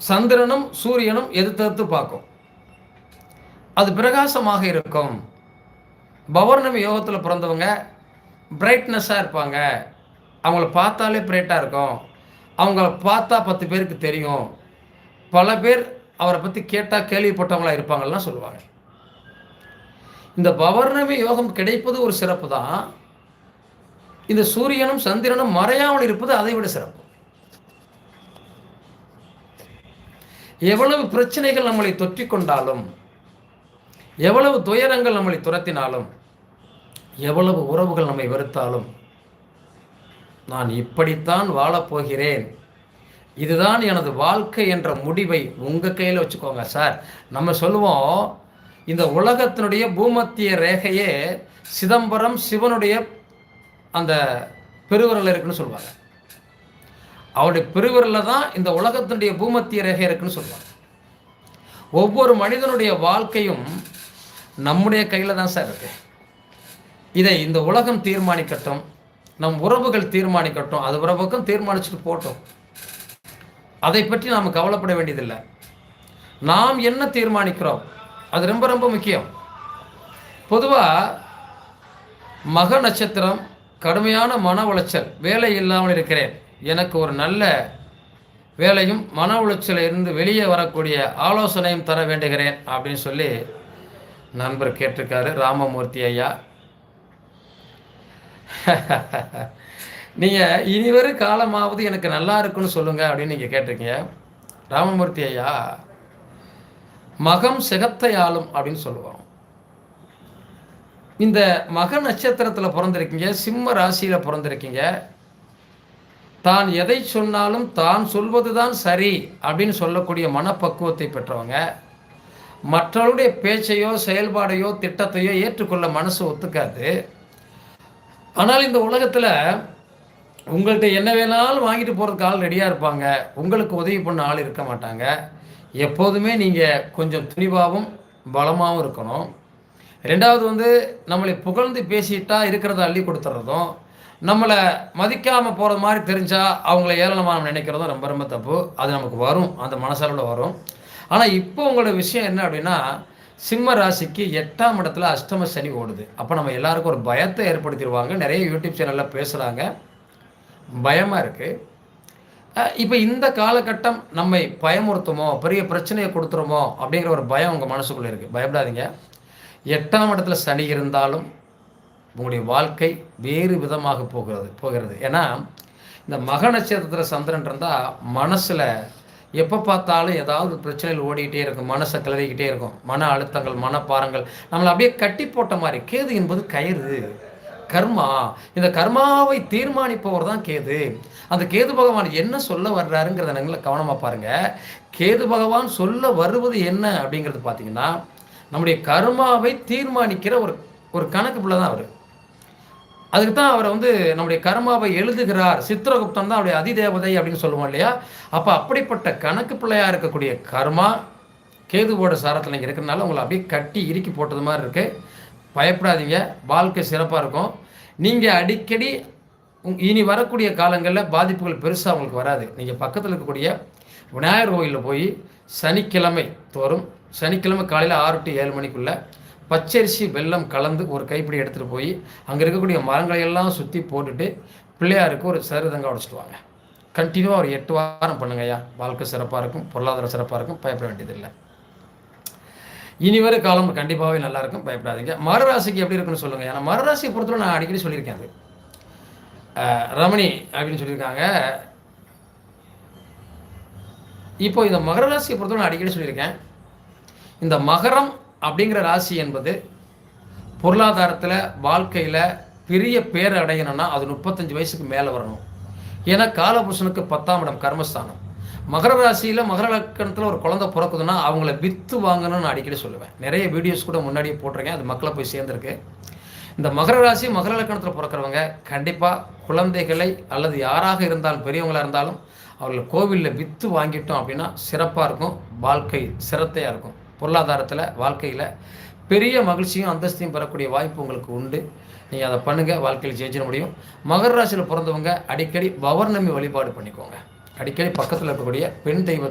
சந்திரனும் சூரியனும் எதிர்த்து பார்க்கும். அது பிரகாசமாக இருக்கும். பௌர்ணமி யோகத்தில் பிறந்தவங்க பிரைட்னஸாக இருப்பாங்க. அவங்கள பார்த்தாலே பிரைட்டாக இருக்கும். அவங்கள பார்த்தா பத்து பேருக்கு தெரியும். பல பேர் அவரை பற்றி கேட்டால் கேள்விப்பட்டவங்களா இருப்பாங்கலாம் சொல்லுவாங்க. இந்த பௌர்ணமி யோகம் கிடைப்பது ஒரு சிறப்பு தான் இந்த சூரியனும் சந்திரனும் மறையாமல் இருப்பது அதை விட சிறப்பு. எவ்வளவு பிரச்சனைகள் நம்மளை தொற்றி கொண்டாலும் எவ்வளவு துயரங்கள் நம்மளை துரத்தினாலும் எவ்வளவு உறவுகள் நம்மை வெறுத்தாலும் நான் இப்படித்தான் வாழப்போகிறேன் இதுதான் எனது வாழ்க்கை என்ற முடிவை உங்கள் கையில் வச்சுக்கோங்க சார். நம்ம சொல்லுவோம் இந்த உலகத்தினுடைய பூமத்திய ரேகையே சிதம்பரம் சிவனுடைய அந்த பெருவரில் இருக்குன்னு சொல்லுவாங்க. அவருடைய பெருவிரலில் தான் இந்த உலகத்தினுடைய பூமத்திய ரேகை இருக்குன்னு சொல்லுவாங்க. ஒவ்வொரு மனிதனுடைய வாழ்க்கையும் நம்முடைய கையில் தான் சார் இருக்கு. இதை இந்த உலகம் தீர்மானிக்கட்டும் நம் உறவுகள் தீர்மானிக்கட்டும் அது உறவுக்கும் தீர்மானிச்சுட்டு போட்டோம். அதை பற்றி நாம் கவலைப்பட வேண்டியதில்லை. நாம் என்ன தீர்மானிக்கிறோம்? அது ரொம்ப ரொம்ப முக்கியம். பொதுவாக மக நட்சத்திரம் கடுமையான மன உளைச்சல் வேலை இல்லாமல் இருக்கிறேன். எனக்கு ஒரு நல்ல வேலையும் மன உளைச்சலில் இருந்து வெளியே வரக்கூடிய ஆலோசனையும் தர வேண்டுகிறேன் அப்படின்னு சொல்லி நண்பர் கேட்டிருக்காரு ராமமூர்த்தி ஐயா. நீங்கள் இனிவரும் காலமாவது எனக்கு நல்லா இருக்குன்னு சொல்லுங்கள் அப்படின்னு நீங்கள் கேட்டிருக்கீங்க. ராமமூர்த்தி ஐயா மகம் சிகத்தை ஆளும் அப்படின்னு சொல்லுவோம் இந்த மக நட்சத்திரத்தில் பிறந்திருக்கீங்க சிம்ம ராசியில் பிறந்திருக்கீங்க. தான் எதை சொன்னாலும் தான் சொல்வது தான் சரி அப்படின்னு சொல்லக்கூடிய மனப்பக்குவத்தை பெற்றவங்க மற்றவருடைய பேச்சையோ செயல்பாடையோ திட்டத்தையோ ஏற்றுக்கொள்ள மனசு ஒத்துக்காது. ஆனால் இந்த உலகத்தில் உங்கள்கிட்ட என்ன வேணாலும் வாங்கிட்டு போகிறதுக்கு ஆள் ரெடியாக இருப்பாங்க. உங்களுக்கு உதவி பண்ண ஆள் இருக்க மாட்டாங்க. எப்போதுமே நீங்கள் கொஞ்சம் துணிவாகவும் பலமாகவும் இருக்கணும். ரெண்டாவது வந்து நம்மளை புகழ்ந்து பேசிட்டா இருக்கிறத அள்ளி கொடுத்துட்றதும் நம்மளை மதிக்காமல் போகிறது மாதிரி தெரிஞ்சால் அவங்கள ஏளனமாக நினைக்கிறதும் ரொம்ப ரொம்ப தப்பு. அது நமக்கு வரும். அந்த மனசளவில் வரும். ஆனால் இப்போ உங்களோட விஷயம் என்ன அப்படின்னா சிம்ம ராசிக்கு எட்டாம் இடத்துல அஷ்டம சனி ஓடுது. அப்போ நம்ம எல்லாருக்கும் ஒரு பயத்தை ஏற்படுத்திடுவாங்க. நிறைய யூடியூப் சேனலில் பேசுகிறாங்க பயமாக இருக்குது இப்போ இந்த காலகட்டம் நம்மை பயமுறுத்துமோ பெரிய பிரச்சனையை கொடுத்துருமோ அப்படிங்கிற ஒரு பயம் உங்கள் மனசுக்குள்ளே இருக்குது பயப்படாதீங்க. எட்டாம் இடத்துல சனி இருந்தாலும் உங்களுடைய வாழ்க்கை வேறு விதமாக போகிறது போகிறது. ஏன்னா இந்த மக நட்சத்திரத்தில் சந்திரன் இருந்தால் மனசில் எப்போ பார்த்தாலும் ஏதாவது பிரச்சனைகள் ஓடிக்கிட்டே இருக்கும் மனசை கிளறிக்கிட்டே இருக்கும். மன அழுத்தங்கள் மனப்பாரங்கள் நம்மளை அப்படியே கட்டி போட்ட மாதிரி. கேது என்பது கயிறு கர்மா. இந்த கர்மாவை தீர்மானிப்பவர் தான் கேது. அந்த கேது பகவான் என்ன சொல்ல வர்றாருங்கிறத நீங்கள கவனமாக பாருங்கள் கேது பகவான் சொல்ல வருவது என்ன அப்படிங்கிறது பார்த்தீங்கன்னா நம்முடைய கர்மாவை தீர்மானிக்கிற ஒரு ஒரு கணக்கு பிள்ளை தான் அவர். அதுக்கு தான் அவரை வந்து நம்முடைய கர்மாவை எழுதுகிறார். சித்திரகுப்தன் தான் அவருடைய அதிதேவதை அப்படின்னு சொல்லுவோம் இல்லையா? அப்போ அப்படிப்பட்ட கணக்கு பிள்ளையாக இருக்கக்கூடிய கர்மா கேதுவோட சாரத்தில் நீங்கள் இருக்கிறனால உங்களை அப்படியே கட்டி இறுக்கி போட்டது மாதிரி இருக்குது பயப்படாதீங்க. வாழ்க்கை சிறப்பாக இருக்கும். நீங்கள் அடிக்கடி இனி வரக்கூடிய காலங்களில் பாதிப்புகள் பெருசாக உங்களுக்கு வராது. நீங்கள் பக்கத்தில் இருக்கக்கூடிய விநாயகர் கோயிலில் போய் சனிக்கிழமை தோறும் சனிக்கிழமை காலையில் ஆறு டு ஏழு மணிக்குள்ளே பச்சரிசி வெல்லம் கலந்து ஒரு கைப்பிடி எடுத்துகிட்டு போய் அங்கே இருக்கக்கூடிய மரங்களை எல்லாம் சுற்றி போட்டுட்டு பிள்ளையாருக்கு ஒரு சருதங்க உடச்சிட்டு கண்டினியூவாக ஒரு எட்டு வாரம் பண்ணுங்கய்யா வாழ்க்கை சிறப்பாக இருக்கும் பொருளாதாரம் சிறப்பாக இருக்கும் பயப்பட வேண்டியதில்லை. இனி வர காலம் கண்டிப்பாகவே நல்லா இருக்கும் பயப்படாதீங்க. மரராசிக்கு எப்படி இருக்குன்னு சொல்லுங்கள் ஏன்னா மரராசியை பொறுத்தவரை நான் அடிக்கடி சொல்லியிருக்கேன் அது. ரமணி அப்படின்னு சொல்லியிருக்காங்க. இப்போ இந்த மகர ராசியை பொறுத்தவரை நான் அடிக்கடி சொல்லியிருக்கேன். இந்த மகரம் அப்படிங்கிற ராசி என்பது பொருளாதாரத்தில் வாழ்க்கையில் பெரிய பேர் அடையணும்னா அது முப்பத்தஞ்சு வயசுக்கு மேலே வரணும். ஏன்னா காலபுருஷனுக்கு பத்தாம் இடம் கர்மஸ்தானம். மகர ராசியில் மகர லக்கணத்தில் ஒரு குழந்தை பிறக்குதுன்னா அவங்கள வித்து வாங்கணும்னு நான் அடிக்கடி சொல்லுவேன். நிறைய வீடியோஸ் கூட முன்னாடியே போட்டிருக்கேன். அது மக்களை போய் சேர்ந்துருக்கு. இந்த மகர ராசி மகர லக்கணத்தில் பிறக்கிறவங்க கண்டிப்பாக குழந்தைகளை அல்லது யாராக இருந்தாலும் பெரியவங்களாக இருந்தாலும் அவர்கள் கோவிலில் விற்று வாங்கிட்டோம் அப்படின்னா சிறப்பாக இருக்கும். வாழ்க்கை சிரத்தையாக இருக்கும். பொருளாதாரத்தில் வாழ்க்கையில் பெரிய மகிழ்ச்சியும் அந்தஸ்தையும் பெறக்கூடிய வாய்ப்பு உங்களுக்கு உண்டு. நீங்கள் அதை பண்ணுங்கள் வாழ்க்கையில் ஜெயிச்சிட முடியும். மகர ராசியில் பிறந்தவங்க அடிக்கடி பவர்ணமி வழிபாடு பண்ணிக்கோங்க. அடிக்கடி பக்கத்தில் இருக்கக்கூடிய பெண் தெய்வ